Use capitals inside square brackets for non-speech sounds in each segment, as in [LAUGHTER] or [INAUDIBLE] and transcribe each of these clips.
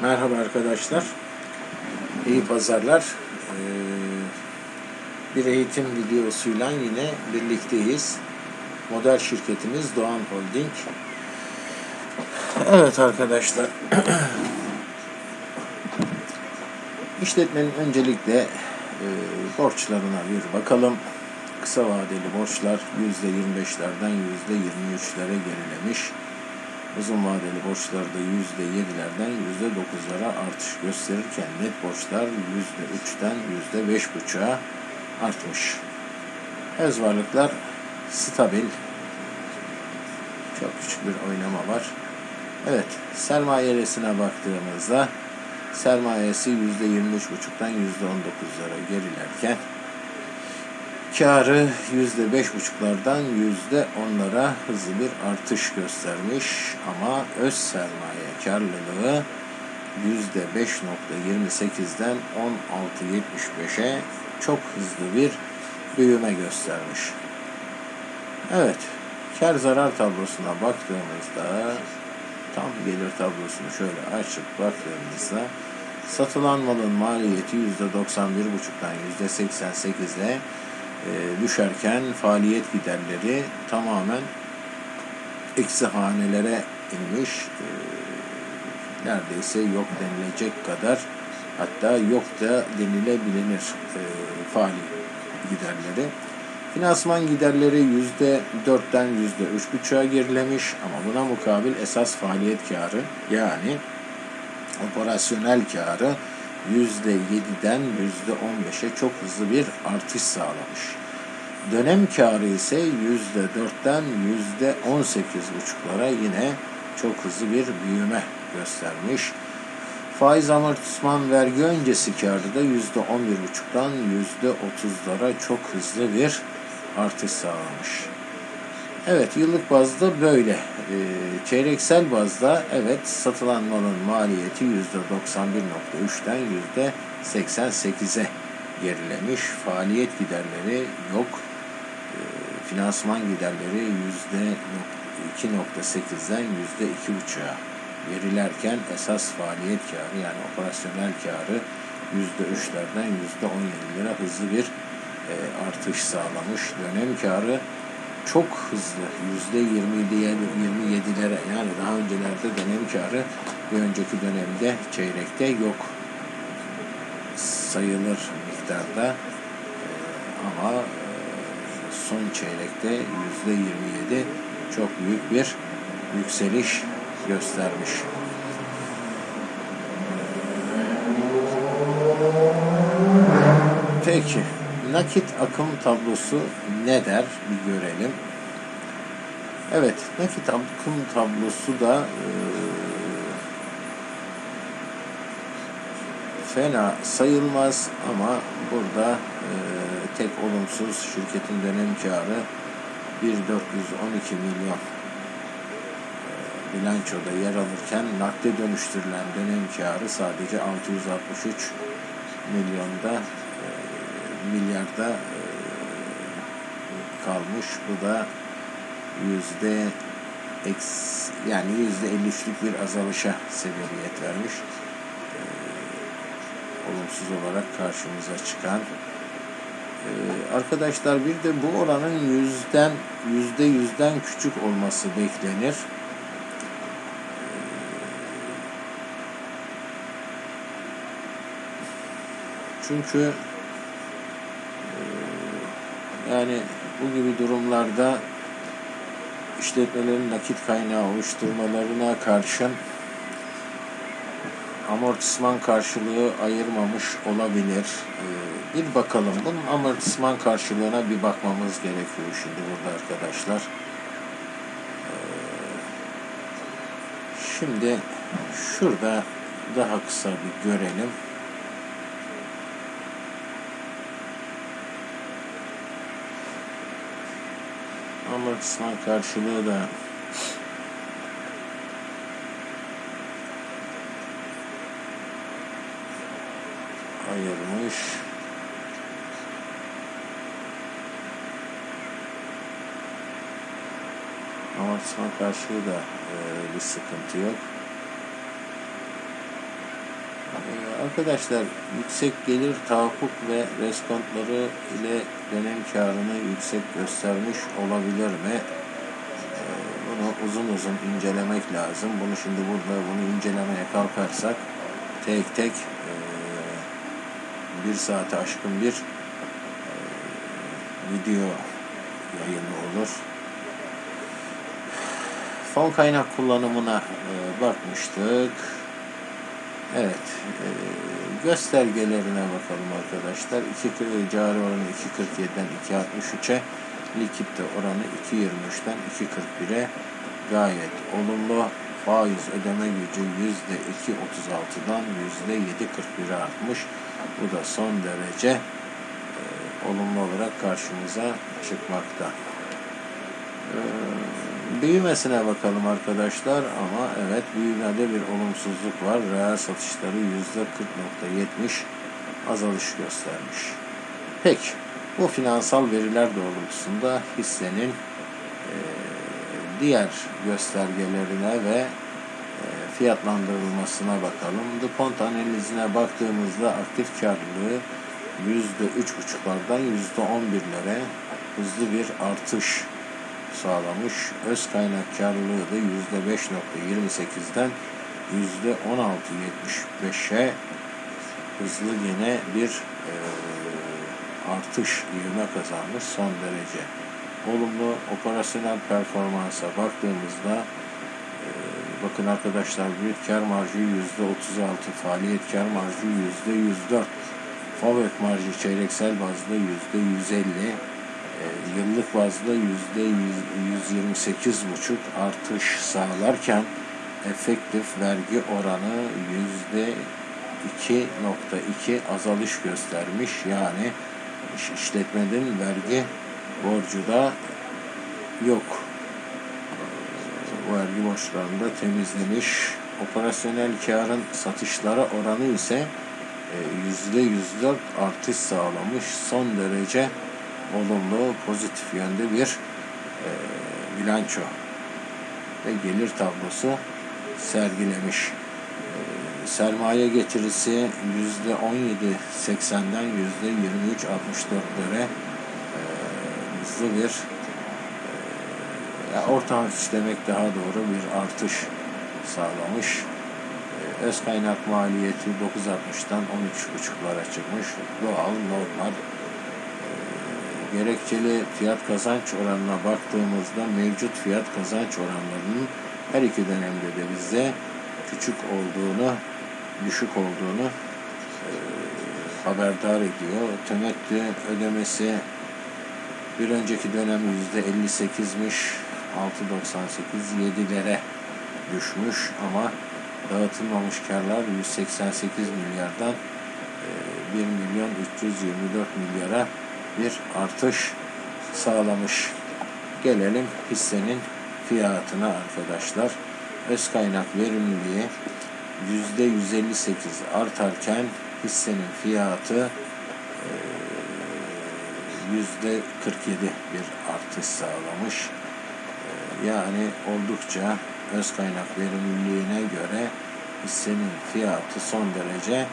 Merhaba arkadaşlar. İyi pazarlar. Ee, bir eğitim videosuyla yine birlikteyiz. Model şirketimiz Doğan Holding. Evet arkadaşlar. [CLEARS THROAT] İşletmenin öncelikle e, borçlarına bir bakalım. Kısa vadeli borçlar %25'lerden %23'lere gerilemiş. Uzun vadeli borçlarda %7'lerden %9'lara artış gösterirken net borçlar %3'ten %5,5'a artmış. Öz varlıklar stabil. Çok küçük bir oynama var. Evet, sermayesine baktığımızda sermayesi %23,5'tan %19'lara gerilerken Karı yüzde beş buçuklardan yüzde onlara hızlı bir artış göstermiş ama öz sermaye karlılığı yüzde beş nokta yirmi sekizden on altı yetmiş beşe çok hızlı bir büyüme göstermiş. Evet, kar zarar tablosuna baktığımızda tam gelir tablosunu şöyle açıp baktığımızda satılan malın maliyeti %91,5'dan %88'e düşerken faaliyet giderleri tamamen eksi hanelere inmiş. E, neredeyse yok denilecek kadar hatta yok da denilebilir e, faaliyet giderleri. Finansman giderleri yüzde dörtten yüzde üç buçuğa gerilemiş ama buna mukabil esas faaliyet karı yani operasyonel karı %7'den %15'e çok hızlı bir artış sağlamış. Dönem karı ise %4'ten %18,5'lara yine çok hızlı bir büyüme göstermiş. Faiz amortisman vergi öncesi karı da %11,5'tan %30'lara çok hızlı bir artış sağlamış. Evet yıllık bazda böyle. E, çeyreksel bazda evet satılan malın maliyeti %91.3'ten %88'e gerilemiş. Faaliyet giderleri yok. E, finansman giderleri %2.8'den %2.5'a gerilerken esas faaliyet karı yani operasyonel karı %3'lerden %17'lere hızlı bir e, artış sağlamış. Dönem karı çok hızlı yüzde 27'lere yani daha öncelerde dönem karı bir önceki dönemde çeyrekte yok sayılır miktarda ama son çeyrekte yüzde 27 çok büyük bir yükseliş göstermiş. Peki nakit akım tablosu ne der bir görelim. Evet, nakit akım tablosu da e, fena sayılmaz ama burada e, tek olumsuz şirketin dönem karı 1412 milyon e, bilançoda yer alırken nakde dönüştürülen dönem karı sadece 663 milyonda milyarda e, kalmış. Bu da yüzde yani yüzde 53'lük bir azalışa sebebiyet vermiş. E, olumsuz olarak karşımıza çıkan e, arkadaşlar bir de bu oranın yüzden yüzde yüzden küçük olması beklenir. Çünkü yani bu gibi durumlarda işletmelerin nakit kaynağı oluşturmalarına karşın amortisman karşılığı ayırmamış olabilir. Ee, bir bakalım. Bunun amortisman karşılığına bir bakmamız gerekiyor şimdi burada arkadaşlar. Ee, şimdi şurada daha kısa bir görelim. Amortisman karşılığı da ayırmış. Amortisman karşılığı da e, bir sıkıntı yok. Arkadaşlar yüksek gelir tahakkuk ve reskontları ile dönem karını yüksek göstermiş olabilir mi? Ee, Bunu uzun uzun incelemek lazım. Bunu şimdi burada bunu incelemeye kalkarsak tek tek e, bir saate aşkın bir e, video yayını olur. Fon kaynak kullanımına e, bakmıştık. Evet. e, göstergelerine bakalım arkadaşlar. 2 cari oranı 2.47'den 2.63'e likitte oranı 2.23'ten 2.41'e gayet olumlu. Faiz ödeme gücü %2.36'dan %7.41'e artmış. Bu da son derece e, olumlu olarak karşımıza çıkmakta. Ee, Büyümesine bakalım arkadaşlar ama evet büyümede bir olumsuzluk var. Reel satışları %40.70 azalış göstermiş. Peki bu finansal veriler doğrultusunda hissenin e, diğer göstergelerine ve e, fiyatlandırılmasına bakalım. DuPont analizine baktığımızda aktif karlılığı %3,5'lardan %11'lere hızlı bir artış sağlamış. Öz kaynak karlılığı da %5.28'den %16.75'e hızlı yine bir e, artış ivme kazanmış son derece. Olumlu operasyonel performansa baktığımızda e, bakın arkadaşlar brüt kar marjı %36, faaliyet kar marjı %104, fabrik marjı çeyreksel bazda %150, e, yıllık bazda yüzde 128,5 artış sağlarken efektif vergi oranı yüzde 2.2 azalış göstermiş. Yani iş- işletmenin vergi borcu da yok. E, Vergi borçlarını da temizlemiş. Operasyonel karın satışlara oranı ise e, yüzde 104 artış sağlamış. Son derece olumlu, pozitif yönde bir e, bilanço ve gelir tablosu sergilemiş. E, sermaye getirisi yüzde 17.80'den yüzde 23.64'lere e, hızlı bir e, orta demek daha doğru bir artış sağlamış. E, öz kaynak maliyeti 9.60'dan 13.5'lara çıkmış. Doğal, normal gerekçeli fiyat kazanç oranına baktığımızda mevcut fiyat kazanç oranlarının her iki dönemde de bize küçük olduğunu, düşük olduğunu e, haberdar ediyor. Temettü ödemesi bir önceki dönem yüzde 58'miş, 6.98 7'lere düşmüş ama dağıtılmamış karlar 188 milyardan e, 1 milyon 324 milyara bir artış sağlamış. Gelelim hissenin fiyatına arkadaşlar. Öz kaynak verimliliği %158 artarken hissenin fiyatı eee, %47 bir artış sağlamış. Yani oldukça öz kaynak verimliliğine göre hissenin fiyatı son derece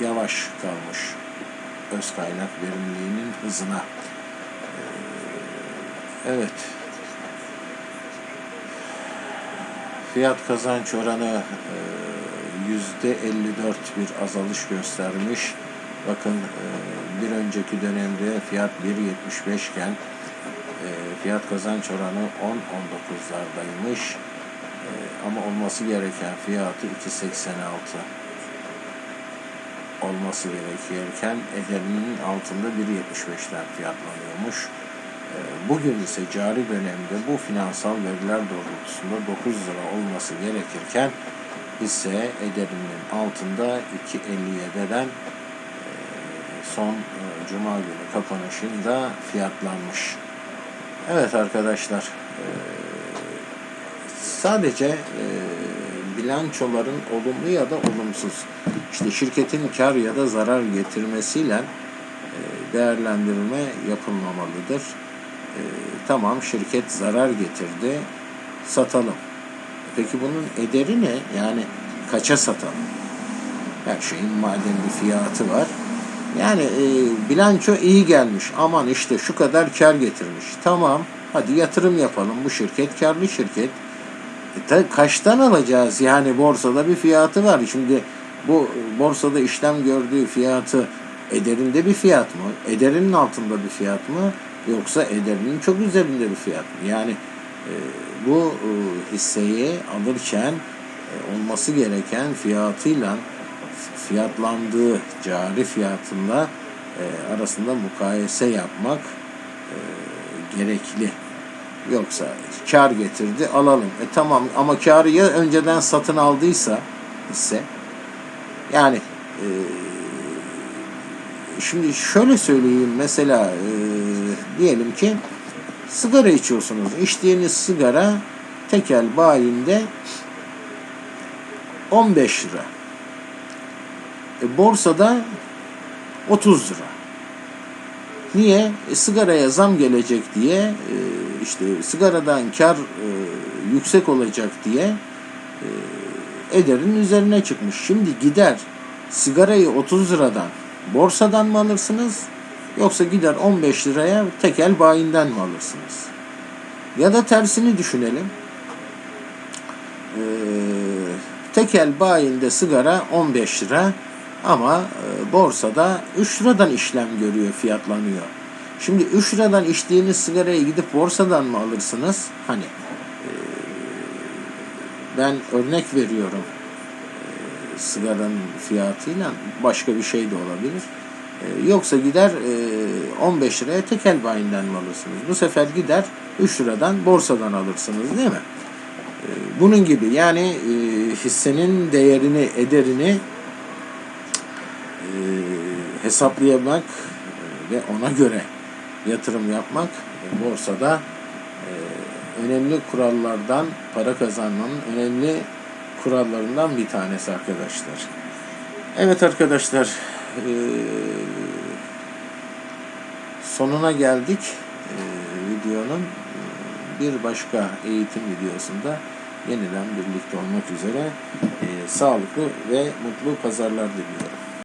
yavaş kalmış öz kaynak verimliliğinin hızına. Ee, Evet. Fiyat kazanç oranı e, yüzde 54 bir azalış göstermiş. Bakın e, bir önceki dönemde fiyat 1.75 iken e, fiyat kazanç oranı 10-19'lardaymış. E, Ama olması gereken fiyatı 2.86 olması gerekirken ederinin altında 1.75'ten fiyatlanıyormuş. Ee, Bugün ise cari dönemde bu finansal veriler doğrultusunda 9 lira olması gerekirken hisse ederinin altında 2.57'den e, son e, cuma günü kapanışında fiyatlanmış. Evet arkadaşlar e, sadece bilançoların olumlu ya da olumsuz işte şirketin kar ya da zarar getirmesiyle e, değerlendirme yapılmamalıdır. E, tamam şirket zarar getirdi satalım. Peki bunun ederi ne? Yani kaça satalım? Her şeyin madem bir fiyatı var. Yani e, bilanço iyi gelmiş. Aman işte şu kadar kar getirmiş. Tamam. Hadi yatırım yapalım. Bu şirket karlı şirket. E, ta- kaçtan alacağız? Yani borsada bir fiyatı var. Şimdi bu borsada işlem gördüğü fiyatı ederinde bir fiyat mı? Ederinin altında bir fiyat mı? Yoksa ederinin çok üzerinde bir fiyat mı? Yani e, bu e, hisseyi alırken e, olması gereken fiyatıyla fiyatlandığı cari fiyatında e, arasında mukayese yapmak e, gerekli. Yoksa kar getirdi alalım. E tamam ama karı ya önceden satın aldıysa hisse yani e, şimdi şöyle söyleyeyim mesela e, diyelim ki sigara içiyorsunuz. İçtiğiniz sigara tekel bayinde 15 lira. E, borsada 30 lira. Niye? E, sigaraya zam gelecek diye e, işte sigaradan kar e, yüksek olacak diye e, ederin üzerine çıkmış. Şimdi gider sigarayı 30 liradan borsadan mı alırsınız? Yoksa gider 15 liraya tekel bayinden mi alırsınız? Ya da tersini düşünelim. Ee, tekel bayinde sigara 15 lira ama e, borsada 3 liradan işlem görüyor, fiyatlanıyor. Şimdi 3 liradan içtiğiniz sigarayı gidip borsadan mı alırsınız? Hani e, ben örnek veriyorum e, sigaranın fiyatıyla başka bir şey de olabilir. Yoksa gider e, 15 liraya tekel bayinden mi alırsınız? Bu sefer gider 3 liradan borsadan alırsınız değil mi? Bunun gibi yani hissenin değerini, ederini hesaplayamak e, ve ona göre yatırım yapmak e, borsada e, önemli kurallardan para kazanmanın önemli kurallarından bir tanesi arkadaşlar. Evet arkadaşlar sonuna geldik videonun bir başka eğitim videosunda yeniden birlikte olmak üzere sağlıklı ve mutlu pazarlar diliyorum.